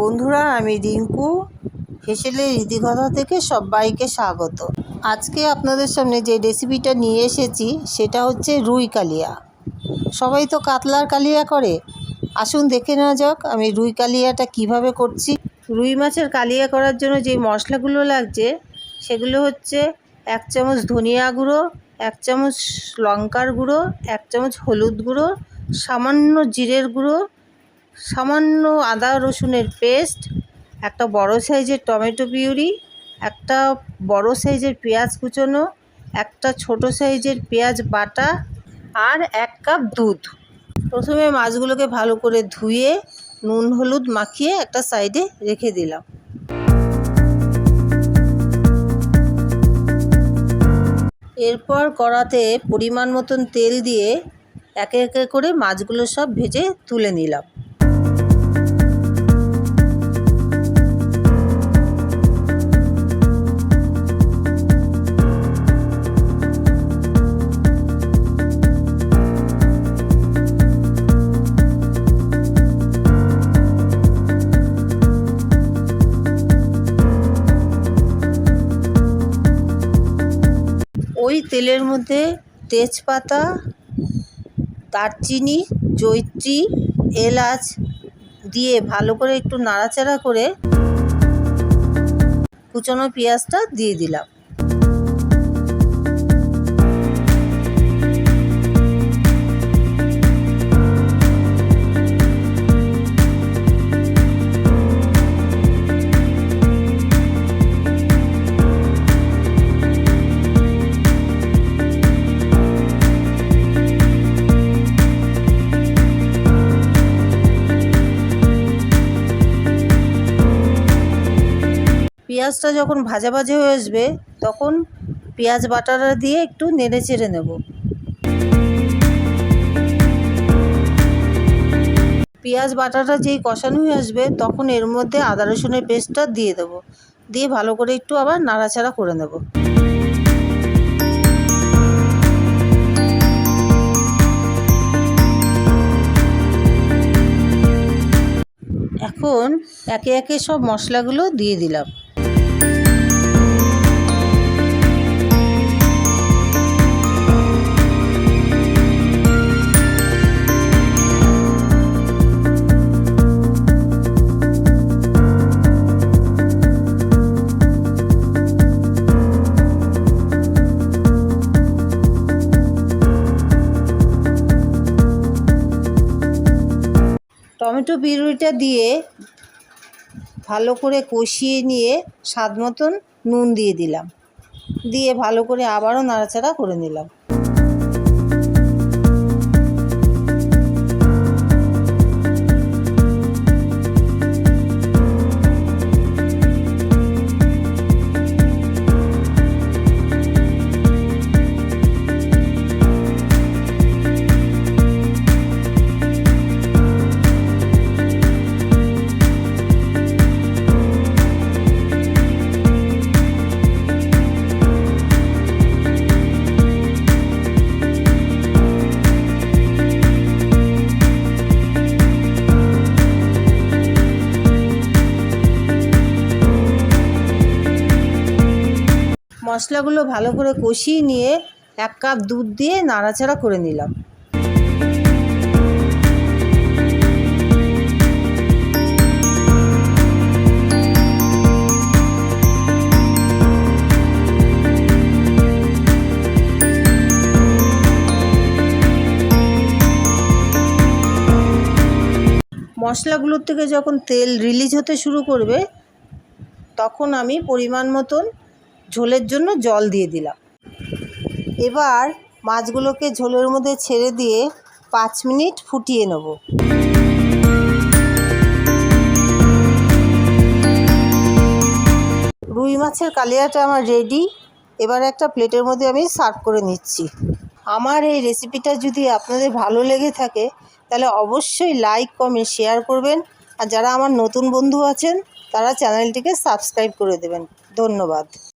বন্ধুরা, আমি রিঙ্কু। হেসেলের রীতিকথা থেকে সবাইকে স্বাগত। আজকে আপনাদের সামনে যে রেসিপিটা নিয়ে এসেছি, সেটা হচ্ছে রুই কালিয়া। সবাই তো কাতলার কালিয়া করে। আসুন দেখে নেওয়া যাক, আমি রুই কালিয়াটা কীভাবে করছি। রুই মাছের কালিয়া করার জন্য যে মশলাগুলো লাগছে, সেগুলো হচ্ছে এক চামচ ধনিয়া গুঁড়ো, এক চামচ লঙ্কার গুঁড়ো, এক চামচ হলুদ গুঁড়ো, সামান্য জিরের গুঁড়ো সামান্য আদা রসুনের পেস্ট, একটা বড় সাইজের টমেটো পিউরি, একটা বড় সাইজের পেঁয়াজ কুচোনো, একটা ছোট সাইজের পেঁয়াজ বাটা আর এক কাপ দুধ। প্রথমে মাছগুলোকে ভালো করে ধুয়ে, নুন, হলুদ মাখিয়ে একটা সাইডে রেখে দিলাম। এরপর কড়াতে পরিমাণ মতন তেল দিয়ে একে একে করে মাছগুলো সব ভেজে তুলে নিলাম। ওই তেলের মধ্যে তেজপাতা, দারচিনি জৈত্রী এলাচ দিয়ে ভালো করে একটু নাড়াচাড়া করে কুচনো পেঁয়াজটা দিয়ে দিলাম। পেঁয়াজটা যখন ভাজা ভাজা হয়ে আসবে, তখন পেঁয়াজ বাটাটা দিয়ে একটু নেড়ে চেড়ে নেব। পেঁয়াজ বাটাটা যেই কষানো হয়ে আসবে, তখন এর মধ্যে আদা রসুনের পেস্টটা দিয়ে দেবো। দিয়ে ভালো করে একটু আবার নাড়াচাড়া করে নেব। এখন একে একে সব মশলাগুলো দিয়ে দিলাম। টমেটো পিউরিটা দিয়ে ভালো করে কষিয়ে নিয়ে স্বাদ মতন নুন দিয়ে দিলাম। দিয়ে ভালো করে আবারও নাড়াচাড়া করে নিলাম। মশলাগুলো ভালো করে কষিয়ে নিয়ে এক কাপ দুধ দিয়ে নাড়াচাড়া করে নিলাম। মশলাগুলোর থেকে যখন তেল রিলিজ হতে শুরু করবে, তখন আমি পরিমাণ মতন ঝোলের জন্য জল দিয়ে দিলাম। এবার মাছগুলোকে ঝোলের মধ্যে ছেড়ে দিয়ে পাঁচ মিনিট ফুটিয়ে নেব। রুই মাছের কালিয়াটা আমার রেডি এবার একটা প্লেটের মধ্যে আমি সার্ভ করে নিচ্ছি। আমার এই রেসিপিটা যদি আপনাদের ভালো লেগে থাকে, তাহলে অবশ্যই লাইক কমেন্ট শেয়ার করবেন। আর যারা আমার নতুন বন্ধু আছেন, তারা চ্যানেলটিকে সাবস্ক্রাইব করে দেবেন। ধন্যবাদ।